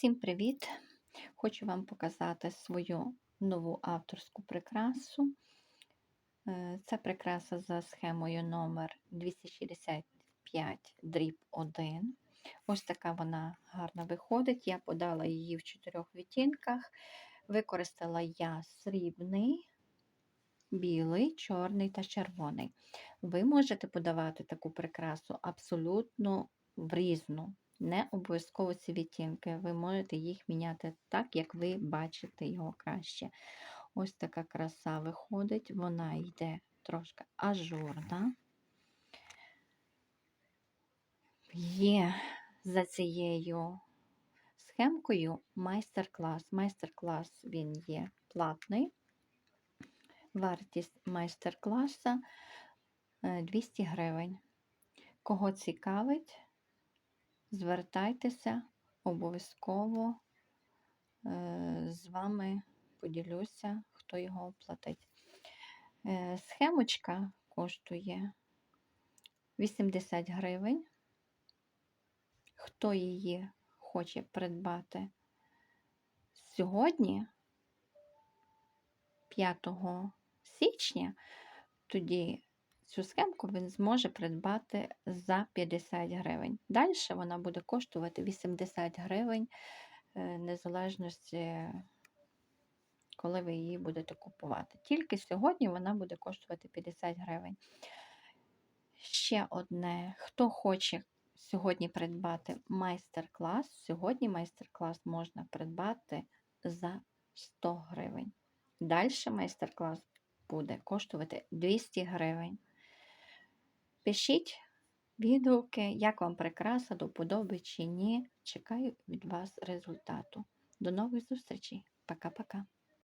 Всім привіт! Хочу вам показати свою нову авторську прикрасу. Е, Це прикраса за схемою номер 265 дріб 1. Ось така вона гарно виходить. Я подала її в чотирьох відтінках. Використала я срібний, білий, чорний та червоний. Ви можете подавати таку прикрасу абсолютно в різну. Не обов'язково ці відтінки. Ви можете їх міняти так, як ви бачите його краще. Ось така краса виходить, вона йде трошки ажурна. Є за цією схемкою майстер-клас. Майстер-клас він є платний. Вартість майстер-класа 200 гривень. Кого цікавить, звертайтеся, обов'язково е, з вами поділюся, хто його оплатить. Е, Схемочка коштує 80 гривень. Хто її хоче придбати сьогодні, 5 січня, тоді цю схемку він зможе придбати за 50 гривень. Далі вона буде коштувати 80 гривень, е, незалежності, коли ви її будете купувати. Тільки сьогодні вона буде коштувати 50 гривень. Ще одне, хто хоче сьогодні придбати майстер-клас, сьогодні майстер-клас можна придбати за 100 гривень. Далі майстер-клас буде коштувати 200 гривень. Пишіть відгуки, як вам прикраса, до вподоби чи ні. Чекаю від вас результату. До нових зустрічей. Пока-пока.